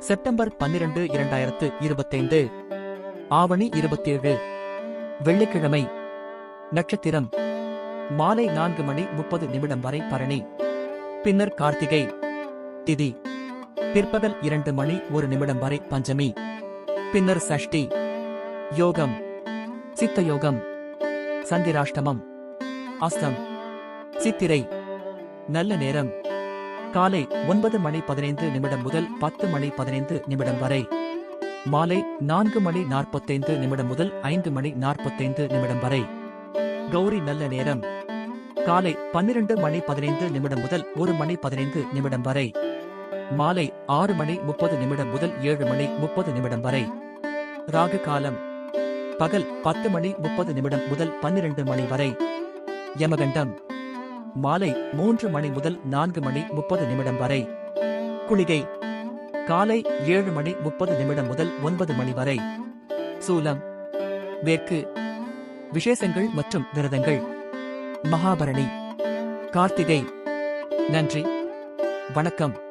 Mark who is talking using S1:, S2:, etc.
S1: September பன்னிரண்டு இரண்டாயிரத்து இருபத்தைந்து. ஆவணி இருபத்தேழு. வெள்ளிக்கிழமை. நட்சத்திரம். மாலை நான்கு மணி முப்பது நிமிடம் வரை பரணி. பின்னர் கார்த்திகை. திதி. பிற்பகல் இரண்டு மணி ஒரு நிமிடம் வரை பஞ்சமி. பின்னர் சஷ்டி. யோகம். சித்த யோகம் சந்திராஷ்டமம். அஸ்தம். சித்திரை. நல்ல நேரம். காலை ஒன்பது மணி பதினைந்து நிமிடம் முதல் பத்து மணி பதினைந்து நிமிடம் வரை. மாலை நான்கு மணி நாற்பத்தைந்து நிமிடம் முதல் ஐந்து மணி நாற்பத்தைந்து நிமிடம் வரை. கௌரி நல்ல நேரம். காலை பன்னிரண்டு மணி பதினைந்து நிமிடம் முதல் ஒரு மணி பதினைந்து நிமிடம் வரை. மாலை ஆறு மணி முப்பது நிமிடம் முதல் ஏழு மணி முப்பது நிமிடம் வரை. ராகு காலம். பகல் பத்து மணி முப்பது நிமிடம் முதல் பன்னிரண்டு மணி வரை. யமகண்டம். மாலை மூன்று மணி முதல் நான்கு மணி முப்பது நிமிடம் வரை. குளிகை. காலை ஏழு மணி முப்பது நிமிடம் முதல் ஒன்பது மணி வரை. சூலம். வேற்கு. விசேஷங்கள் மற்றும் விரதங்கள். மகாபரணி. கார்த்திகை. நன்றி. வணக்கம்.